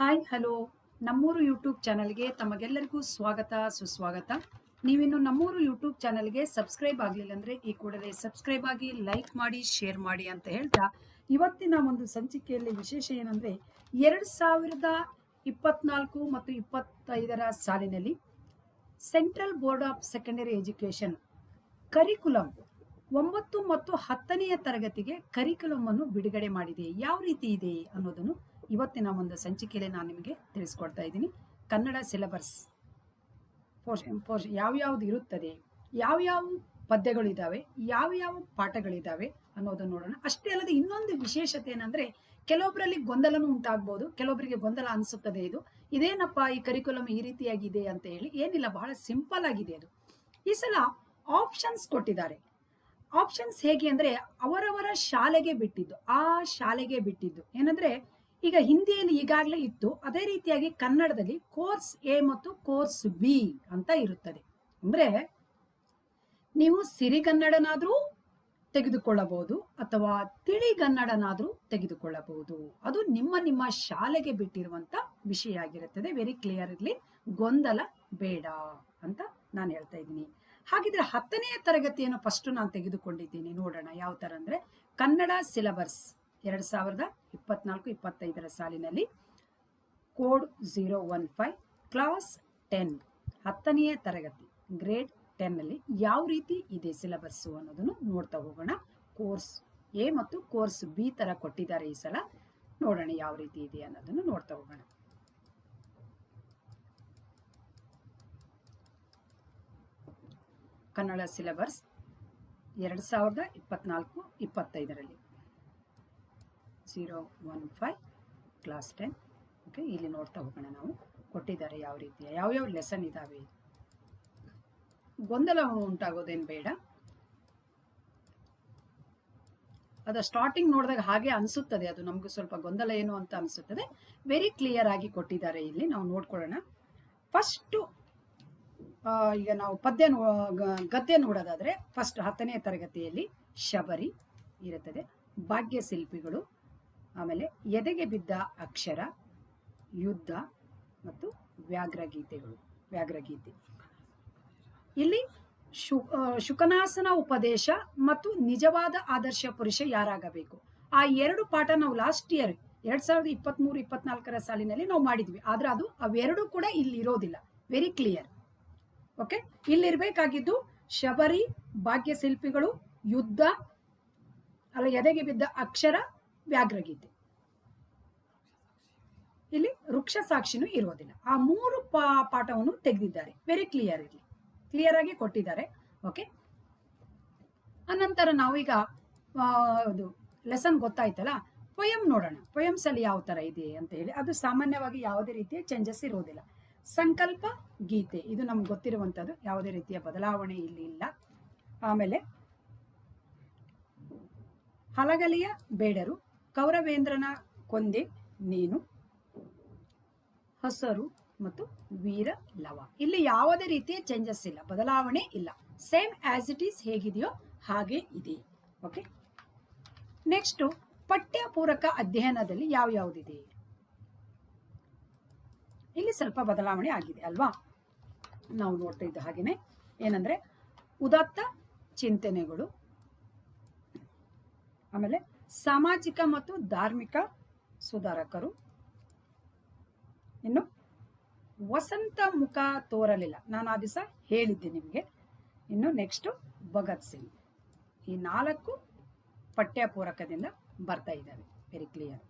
Hi, hello. ನಮ್ಮೂರು YouTube ಚಾನಲ್ಗೆ ತಮಗೆಲ್ಲರಿಗೂ ಸ್ವಾಗತ, ಸುಸ್ವಾಗತ. ನೀವಿನ್ನು ನಮ್ಮೂರು ಯೂಟ್ಯೂಬ್ ಚಾನಲ್ಗೆ ಸಬ್ಸ್ಕ್ರೈಬ್ ಆಗಲಿಲ್ಲ ಅಂದರೆ ಈ ಕೂಡಲೇ ಸಬ್ಸ್ಕ್ರೈಬ್ ಆಗಿ ಲೈಕ್ ಮಾಡಿ, ಶೇರ್ ಮಾಡಿ ಅಂತ ಹೇಳ್ತಾ ಇವತ್ತಿನ ಒಂದು ಸಂಚಿಕೆಯಲ್ಲಿ ವಿಶೇಷ ಏನಂದರೆ ಎರಡು ಸಾವಿರದ ಇಪ್ಪತ್ನಾಲ್ಕು ಮತ್ತು ಇಪ್ಪತ್ತೈದರ ಸಾಲಿನಲ್ಲಿ central board of secondary education curriculum ಒಂಬತ್ತು ಮತ್ತು ಹತ್ತನೆಯ ತರಗತಿಗೆ ಕರಿಕುಲಮ್ ಅನ್ನು ಬಿಡುಗಡೆ ಮಾಡಿದೆ. ಯಾವ ರೀತಿ ಇದೆ ಅನ್ನೋದನ್ನು ಇವತ್ತಿನ ಒಂದು ಸಂಚಿಕೆಯಲ್ಲಿ ನಾನು ನಿಮಗೆ ತಿಳಿಸ್ಕೊಡ್ತಾ ಇದ್ದೀನಿ. ಕನ್ನಡ ಸಿಲೆಬಸ್ ಪೋರ್ಷನ್ ಪೋರ್ಷ ಯಾವ್ಯಾವ್ದು ಇರುತ್ತದೆ, ಯಾವ್ಯಾವ ಪದ್ಯಗಳಿದ್ದಾವೆ ಯಾವ್ಯಾವ ಪಾಠಗಳಿದ್ದಾವೆ ಅನ್ನೋದನ್ನು ನೋಡೋಣ. ಅಷ್ಟೇ ಅಲ್ಲದೆ ಇನ್ನೊಂದು ವಿಶೇಷತೆ ಏನಂದ್ರೆ ಕೆಲವೊಬ್ಬರಲ್ಲಿ ಗೊಂದಲನೂ ಉಂಟಾಗ್ಬೋದು ಕೆಲವೊಬ್ಬರಿಗೆ ಗೊಂದಲ ಅನಿಸುತ್ತದೆ ಇದು. ಇದೇನಪ್ಪ ಈ ಕರಿಕುಲಮ್ ಈ ರೀತಿಯಾಗಿದೆ ಅಂತ ಹೇಳಿ ಏನಿಲ್ಲ, ಬಹಳ ಸಿಂಪಲ್ ಆಗಿದೆ ಅದು. ಈ ಸಲ ಆಪ್ಷನ್ಸ್ ಕೊಟ್ಟಿದ್ದಾರೆ. ಆಪ್ಷನ್ಸ್ ಹೇಗೆ ಅಂದ್ರೆ ಅವರವರ ಶಾಲೆಗೆ ಬಿಟ್ಟಿದ್ದು, ಆ ಶಾಲೆಗೆ ಬಿಟ್ಟಿದ್ದು. ಏನಂದ್ರೆ ಈಗ ಹಿಂದಿಯಲ್ಲಿ ಈಗಾಗಲೇ ಇತ್ತು. ಅದೇ ರೀತಿಯಾಗಿ ಕನ್ನಡದಲ್ಲಿ ಕೋರ್ಸ್ ಎ ಮತ್ತು ಕೋರ್ಸ್ ಬಿ ಅಂತ ಇರುತ್ತದೆ. ಅಂದ್ರೆ ನೀವು ಸಿರಿಗನ್ನಡನಾದ್ರೂ ತೆಗೆದುಕೊಳ್ಳಬಹುದು ಅಥವಾ ತಿಳಿಗನ್ನಡನಾದ್ರೂ ತೆಗೆದುಕೊಳ್ಳಬಹುದು. ಅದು ನಿಮ್ಮ ನಿಮ್ಮ ಶಾಲೆಗೆ ಬಿಟ್ಟಿರುವಂತ ವಿಷಯ ಆಗಿರುತ್ತದೆ. ವೆರಿ ಕ್ಲಿಯರ್ ಇರಲಿ. ಗೊಂದಲ ಬೇಡ ಅಂತ ನಾನು ಹೇಳ್ತಾ ಇದ್ದೀನಿ. ಹಾಗಿದ್ರೆ ಹತ್ತನೆಯ ತರಗತಿಯನ್ನು ಫಸ್ಟ್ ನಾನು ತೆಗೆದುಕೊಂಡಿದ್ದೀನಿ. ನೋಡೋಣ ಯಾವ ತರ ಅಂದ್ರೆ ಕನ್ನಡ ಸಿಲೆಬಸ್ ಎರಡ್ ಸಾವಿರದ ಇಪ್ಪತ್ನಾಲ್ಕು, ಇಪ್ಪತ್ತೈದರ ಸಾಲಿನಲ್ಲಿ code zero one five, class ten, ಹತ್ತನೆಯ ತರಗತಿ, ಗ್ರೇಡ್ ಟೆನ್ನಲ್ಲಿ ಯಾವ ರೀತಿ ಇದೆ ಸಿಲೆಬಸ್ಸು ಅನ್ನೋದನ್ನು ನೋಡ್ತಾ ಹೋಗೋಣ. ಕೋರ್ಸ್ ಎ ಮತ್ತು ಕೋರ್ಸ್ ಬಿ ಥರ ಕೊಟ್ಟಿದ್ದಾರೆ ಈ ಸಲ. ನೋಡೋಣ ಯಾವ ರೀತಿ ಇದೆ ಅನ್ನೋದನ್ನು ನೋಡ್ತಾ ಹೋಗೋಣ. ಕನ್ನಡ ಸಿಲೆಬಸ್ ಎರಡು ಸಾವಿರದ ಇಪ್ಪತ್ನಾಲ್ಕು, ಇಪ್ಪತ್ತೈದರಲ್ಲಿ. Zero one five class ten okay ಇಲ್ಲಿ ನೋಡ್ತಾ ಹೋಗೋಣ ನಾವು. ಕೊಟ್ಟಿದ್ದಾರೆ ಯಾವ ರೀತಿಯ ಯಾವ್ಯಾವ ಲೆಸನ್ ಇದ್ದಾವೆ ಗೊಂದಲ ಉಂಟಾಗೋದೇನು ಬೇಡ. ಅದು ಸ್ಟಾರ್ಟಿಂಗ್ ನೋಡಿದಾಗ ಹಾಗೆ ಅನಿಸುತ್ತದೆ, ಅದು ನಮಗೆ ಸ್ವಲ್ಪ ಗೊಂದಲ ಏನು ಅಂತ ಅನಿಸುತ್ತದೆ. ವೆರಿ ಕ್ಲಿಯರ್ ಆಗಿ ಕೊಟ್ಟಿದ್ದಾರೆ ಇಲ್ಲಿ, ನಾವು ನೋಡ್ಕೊಳ್ಳೋಣ. ಫಸ್ಟು ಈಗ ನಾವು ಪದ್ಯ ಗದ್ಯ ನೋಡೋದಾದರೆ ಫಸ್ಟ್ ಹತ್ತನೇ ತರಗತಿಯಲ್ಲಿ ಶಬರಿ ಇರುತ್ತದೆ. ಭಾಗ್ಯ ಶಿಲ್ಪಿಗಳು ಆಮೇಲೆ ಎದೆಗೆ ಬಿದ್ದ ಅಕ್ಷರ, ಯುದ್ಧ ಮತ್ತು ವ್ಯಾಘ್ರಗೀತೆಗಳು, ವ್ಯಾಘ್ರಗೀತೆ. ಇಲ್ಲಿ ಶು ಶುಕನಾಸನ ಉಪದೇಶ ಮತ್ತು ನಿಜವಾದ ಆದರ್ಶ ಪುರುಷ ಯಾರಾಗಬೇಕು? ಆ ಎರಡು ಪಾಠ ನಾವು ಲಾಸ್ಟ್ ಇಯರ್ ಎರಡ್ ಸಾವಿರದ ಇಪ್ಪತ್ಮೂರು, ಇಪ್ಪತ್ನಾಲ್ಕರ ಸಾಲಿನಲ್ಲಿ ನಾವು ಮಾಡಿದ್ವಿ. ಆದ್ರೆ ಅದು, ಅವೆರಡೂ ಕೂಡ ಇಲ್ಲಿ ಇರೋದಿಲ್ಲ. ವೆರಿ ಕ್ಲಿಯರ್ ಓಕೆ ಇಲ್ಲಿರ್ಬೇಕಾಗಿದ್ದು ಶಬರಿ ಭಾಗ್ಯ ಶಿಲ್ಪಿಗಳು ಯುದ್ಧ, ಅಲ್ಲ ಎದೆಗೆ ಬಿದ್ದ ಅಕ್ಷರ ವ್ಯಾಘ್ರಗೀತೆ. ಇಲ್ಲಿ ವೃಕ್ಷ ಸಾಕ್ಷಿನೂ ಇರೋದಿಲ್ಲ ಆ ಮೂರು ಪಾ, ಪಾಠವನ್ನು ತೆಗೆದಿದ್ದಾರೆ. ವೆರಿ ಕ್ಲಿಯರ್ ಇಲ್ಲಿ ಕ್ಲಿಯರ್ ಆಗಿ ಕೊಟ್ಟಿದ್ದಾರೆ. ಓಕೆ ಅನಂತರ ನಾವೀಗ ಇದು ಲೆಸನ್ ಗೊತ್ತಾಯ್ತಲ್ಲ? ಪೊಯಂ ನೋಡೋಣ. ಪೊಯಮ್ಸ್ ಅಲ್ಲಿ ಯಾವ ತರ ಇದೆ ಅಂತ ಹೇಳಿ. ಅದು ಸಾಮಾನ್ಯವಾಗಿ ಯಾವುದೇ ರೀತಿಯ ಚೇಂಜಸ್ ಇರೋದಿಲ್ಲ ಸಂಕಲ್ಪ, ಗೀತೆ. ಇದು ನಮ್ಗೆ ಗೊತ್ತಿರುವಂಥದ್ದು. ಯಾವುದೇ ರೀತಿಯ ಬದಲಾವಣೆ ಇಲ್ಲಿ ಇಲ್ಲ. ಆಮೇಲೆ ಹಲಗಲಿಯ ಬೇಡರು ಕೌರವೇಂದ್ರನ ಕೊಂದೆ ನೀನು, ಹಸರು ಮತ್ತು ವೀರ ಲವ. ಇಲ್ಲಿ ಯಾವುದೇ ರೀತಿಯ ಚೇಂಜಸ್ ಇಲ್ಲ, ಬದಲಾವಣೆ ಇಲ್ಲ. ಸೇಮ್ ಆಸ್ ಇಟ್ ಈಸ್ ಹೇಗಿದೆಯೋ ಹಾಗೆ ಇದೆ. ಓಕೆ ನೆಕ್ಸ್ಟ್ ಪಠ್ಯ ಪೂರಕ ಅಧ್ಯಯನದಲ್ಲಿ ಯಾವ ಯಾವುದಿದೆ? ಇಲ್ಲಿ ಸ್ವಲ್ಪ ಬದಲಾವಣೆ ಆಗಿದೆ ಅಲ್ವಾ? ನಾವು ನೋಡ್ತಾ ಇದ್ದ ಹಾಗೇನೆ. ಏನಂದ್ರೆ, ಉದಾತ್ತ ಚಿಂತನೆಗಳು, ಆಮೇಲೆ ಸಾಮಾಜಿಕ ಮತ್ತು ಧಾರ್ಮಿಕ ಸುಧಾರಕರು. ಇನ್ನು ವಸಂತ ಮುಖ ತೋರಲಿಲ್ಲ. ನಾನು ಆ ದಿವಸ ಹೇಳಿದ್ದೆ ನಿಮಗೆ. ಇನ್ನು ನೆಕ್ಸ್ಟ್ ಭಗತ್ ಸಿಂಗ್. ಈ ನಾಲ್ಕು ಪಠ್ಯಪೂರಕದಿಂದ ಬರ್ತಾ ಇದ್ದಾವೆ ವೆರಿ ಕ್ಲಿಯರ್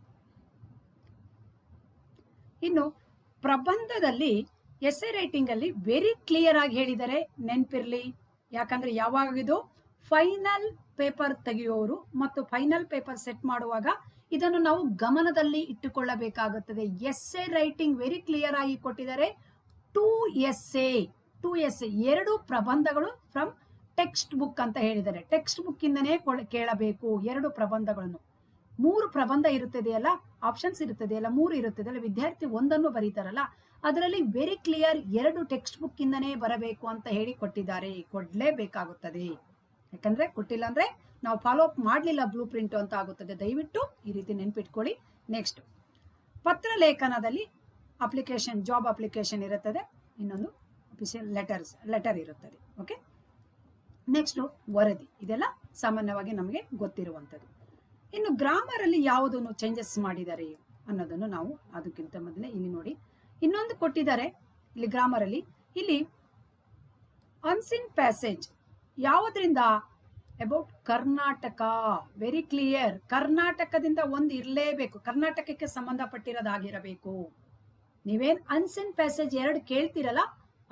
ಇನ್ನು ಪ್ರಬಂಧದಲ್ಲಿ ಎಸ್ಎ ರೈಟಿಂಗ್ ಅಲ್ಲಿ ವೆರಿ ಕ್ಲಿಯರ್ ಆಗಿ ಹೇಳಿದ್ದಾರೆ ನೆನ್ಪಿರ್ಲಿ. ಯಾಕಂದ್ರೆ ಯಾವಾಗ ಇದು ಫೈನಲ್ ಪೇಪರ್ ತೆಗೆಯುವವರು ಮತ್ತು ಫೈನಲ್ ಪೇಪರ್ ಸೆಟ್ ಮಾಡುವಾಗ ಇದನ್ನು ನಾವು ಗಮನದಲ್ಲಿ ಇಟ್ಟುಕೊಳ್ಳಬೇಕಾಗುತ್ತದೆ. Essay writing very clear ಆಗಿ ಕೊಟ್ಟಿದ್ದಾರೆ. Two essay two essay ಎರಡು ಪ್ರಬಂಧಗಳು ಫ್ರಮ್ ಟೆಕ್ಸ್ಟ್ ಬುಕ್ ಅಂತ ಹೇಳಿದ್ದಾರೆ. ಟೆಕ್ಸ್ಟ್ ಬುಕ್ ಇಂದನೇ ಕೊಳ- ಕೇಳಬೇಕು ಎರಡು ಪ್ರಬಂಧಗಳನ್ನು. ಮೂರು ಪ್ರಬಂಧ ಇರುತ್ತದೆಯಲ್ಲ ಆಪ್ಷನ್ಸ್ ಇರುತ್ತದೆಯಲ್ಲ ಮೂರು ಇರುತ್ತದೆಯಲ್ಲ ವಿದ್ಯಾರ್ಥಿ ಒಂದನ್ನು ಬರೀತಾರಲ್ಲ? ಅದರಲ್ಲಿ ವೆರಿ ಕ್ಲಿಯರ್ ಎರಡು ಟೆಕ್ಸ್ಟ್ ಬುಕ್ ಇಂದನೇ ಬರಬೇಕು ಅಂತ ಹೇಳಿ ಕೊಟ್ಟಿದ್ದಾರೆ ಕೊಡ್ಲೇಬೇಕಾಗುತ್ತದೆ. ಯಾಕಂದ್ರೆ ಕೊಟ್ಟಿಲ್ಲ ಅಂದರೆ ನಾವು ಫಾಲೋ ಅಪ್ ಮಾಡಲಿಲ್ಲ ಬ್ಲೂ ಪ್ರಿಂಟ್ ಅಂತ ಆಗುತ್ತದೆ. ದಯವಿಟ್ಟು ಈ ರೀತಿ ನೆನ್ಪಿಟ್ಕೊಳ್ಳಿ. ನೆಕ್ಸ್ಟ್ ಪತ್ರ ಲೇಖನದಲ್ಲಿ ಅಪ್ಲಿಕೇಶನ್ ಜಾಬ್ ಅಪ್ಲಿಕೇಶನ್ ಇರುತ್ತದೆ. ಇನ್ನೊಂದು ಅಫಿಷಿಯಲ್ ಲೆಟರ್ಸ್ ಲೆಟರ್ ಇರುತ್ತದೆ. ಓಕೆ ನೆಕ್ಸ್ಟು ವರದಿ. ಇದೆಲ್ಲ ಸಾಮಾನ್ಯವಾಗಿ ನಮಗೆ ಗೊತ್ತಿರುವಂಥದ್ದು. ಇನ್ನು ಗ್ರಾಮರಲ್ಲಿ ಯಾವುದನ್ನು ಚೇಂಜಸ್ ಮಾಡಿದ್ದಾರೆ ಅನ್ನೋದನ್ನು ನಾವು ಅದಕ್ಕಿಂತ ಮೊದಲೇ ಇಲ್ಲಿ ನೋಡಿ. ಇನ್ನೊಂದು ಕೊಟ್ಟಿದ್ದಾರೆ ಇಲ್ಲಿ ಗ್ರಾಮರಲ್ಲಿ ಇಲ್ಲಿ ಅನ್ಸಿನ್ ಪ್ಯಾಸೇಜ್ ಯಾವುದರಿಂದ? ಅಬೌಟ್ ಕರ್ನಾಟಕ. ವೆರಿ ಕ್ಲಿಯರ್ ಕರ್ನಾಟಕದಿಂದ ಒಂದು ಇರಲೇಬೇಕು. ಕರ್ನಾಟಕಕ್ಕೆ ಸಂಬಂಧಪಟ್ಟಿರೋದಾಗಿರಬೇಕು. ನೀವೇನ್ ಅನ್ಸಿನ್ ಪ್ಯಾಸೇಜ್ ಎರಡು ಕೇಳ್ತಿರಲ್ಲ,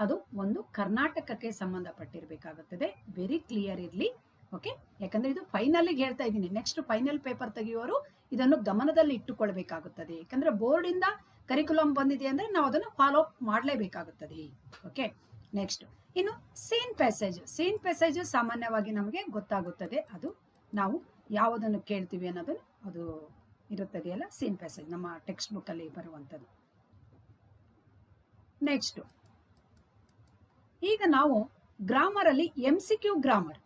ಅದು ಒಂದು ಕರ್ನಾಟಕಕ್ಕೆ ಸಂಬಂಧಪಟ್ಟಿರಬೇಕಾಗುತ್ತದೆ. ವೆರಿ ಕ್ಲಿಯರ್ ಇರಲಿ. ಓಕೆ ಯಾಕಂದ್ರೆ ಇದು ಫೈನಲ್ಗೆ ಹೇಳ್ತಾ ಇದ್ದೀನಿ. ನೆಕ್ಸ್ಟ್ ಫೈನಲ್ ಪೇಪರ್ ತೆಗೆಯುವವರು ಇದನ್ನು ಗಮನದಲ್ಲಿ ಇಟ್ಟುಕೊಳ್ಬೇಕಾಗುತ್ತದೆ. ಯಾಕಂದ್ರೆ ಬೋರ್ಡಿಂದ ಕರಿಕುಲಮ್ ಬಂದಿದೆ ಅಂದ್ರೆ ನಾವು ಅದನ್ನು ಫಾಲೋ ಅಪ್ ಮಾಡಲೇಬೇಕಾಗುತ್ತದೆ. ಓಕೆ ನೆಕ್ಸ್ಟ್ ಇನ್ನು ಸೀನ್ ಪ್ಯಾಸೇಜ್ ಸೀನ್ ಪ್ಯಾಸೇಜ್ ಸಾಮಾನ್ಯವಾಗಿ ನಮಗೆ ಗೊತ್ತಾಗುತ್ತದೆ. ಅದು ನಾವು ಯಾವುದನ್ನು ಕೇಳ್ತೀವಿ ಅನ್ನೋದನ್ನು ಅದು ಇರುತ್ತದೆಯಲ್ಲ ಸೀನ್ ಪ್ಯಾಸೇಜ್ ನಮ್ಮ ಟೆಕ್ಸ್ಟ್ ಬುಕ್ಕಲ್ಲಿ ಬರುವಂಥದ್ದು. ನೆಕ್ಸ್ಟ್ ಈಗ ನಾವು ಗ್ರಾಮರಲ್ಲಿ M C Q grammar